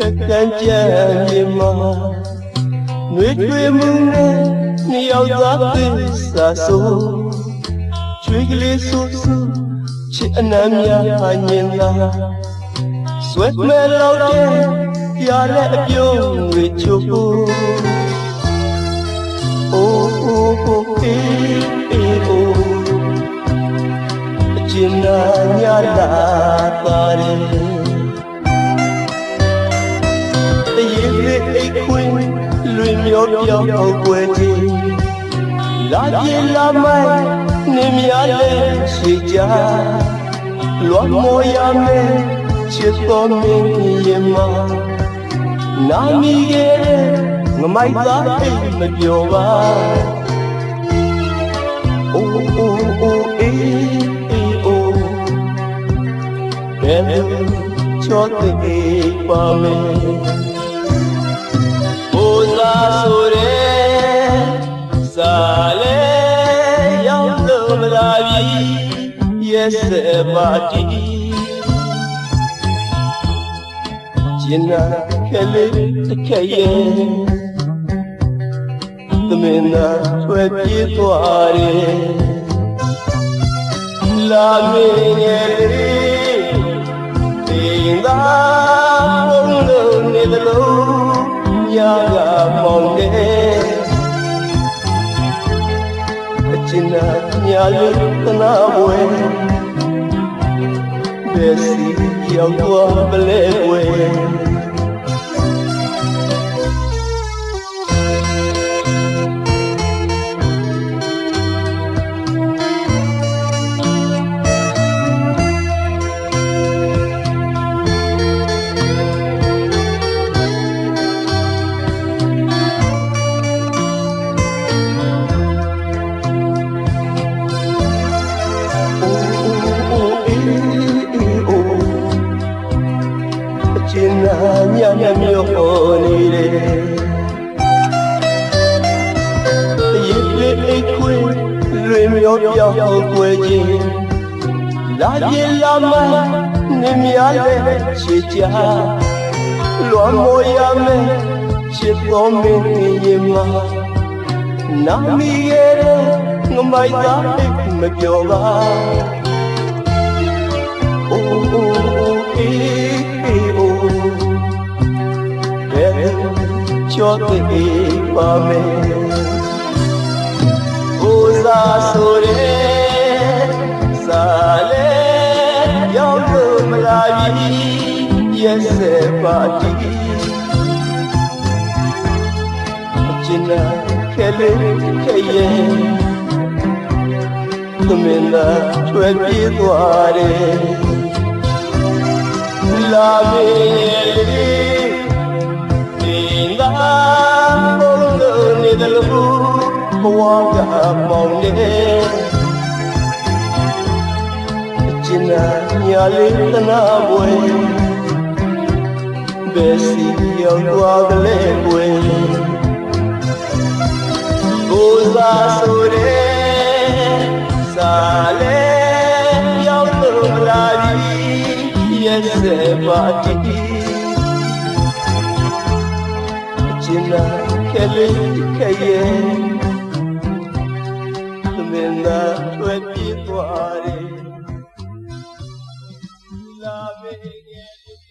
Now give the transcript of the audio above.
ကြံမြေမှာနှွေတွေမှုနဲ့နှစ်ယောက်သားသစ္စာဆိုချွေးကလေးဆူဆူချစ်အနမ်းများဟာညင်လာဆွဲမဲ့လောက်တဲ့ပြာလက်အပြုံးတွေချိုးဖို့အိုးအိုးအိုးအေးအေးအိုးအကျဉ်းနာညလာပါတယ် လွင်မျောပြောင်းအောင်ွယ်ခြင်းလာပြေလာမိုင်းနေများလဲရှိကြလွန်မောရမယ်ချစ်တော်မင်းရဲ့မနာမီရဲ့ငမိုက်သားအိမ်မပြောပါအိုးအိုးအိုးအေးအေးအိုးဘယ်လိုချောတဲ့ပါမယ် ဘိုးသားဆိုတဲ့စာလေရောက်လို့မလာပြီ yes ပါတီကျင်နာခဲလေးတစ်ခဲရဲ့သမင်သာဆွဲပြေးသွားတယ်လာမင်းရဲ့ ညာလေးသနာဝဲဘယ်စီရောက်သွားပလဲဝဲ ကျင်နာညညမျိုးနေတယ်ရေလေးအိတ်ခွေလွင်မျောပြောင်းကွယ်ခြင်းလာပြေလာမနေများလဲချေချာလွန်မောရမယ်ချစ်တော်မင်းရဲ့မှာနာမီရဲ့ငမိုက်သားအိတ်မပြောပါအိုးအိုးအိုးအေး တဲ့ပါမယ်အိုးစားဆိုရဲစာလေရောက်လို့မလာပြီ yes ပါတီအကျဉ်းနာခဲလေးခဲရဲ့သမင်သာချွဲပြေးသွားတယ်လာမေလေး လို့နေတယ်လို့ဘဝကမောင်နေအကျဉ်းနာညာလေးတနာပွဲဘယ်စီရောက်သွားကလေးပွဲကိုယ်သာဆိုတဲ့စာလေရောက်လို့မလာပြီရဲ့စေပါတီ အကျဉ်းလာခဲလေးခဲရဲ့သမင်သာတွေ့ပြေးသွားတယ်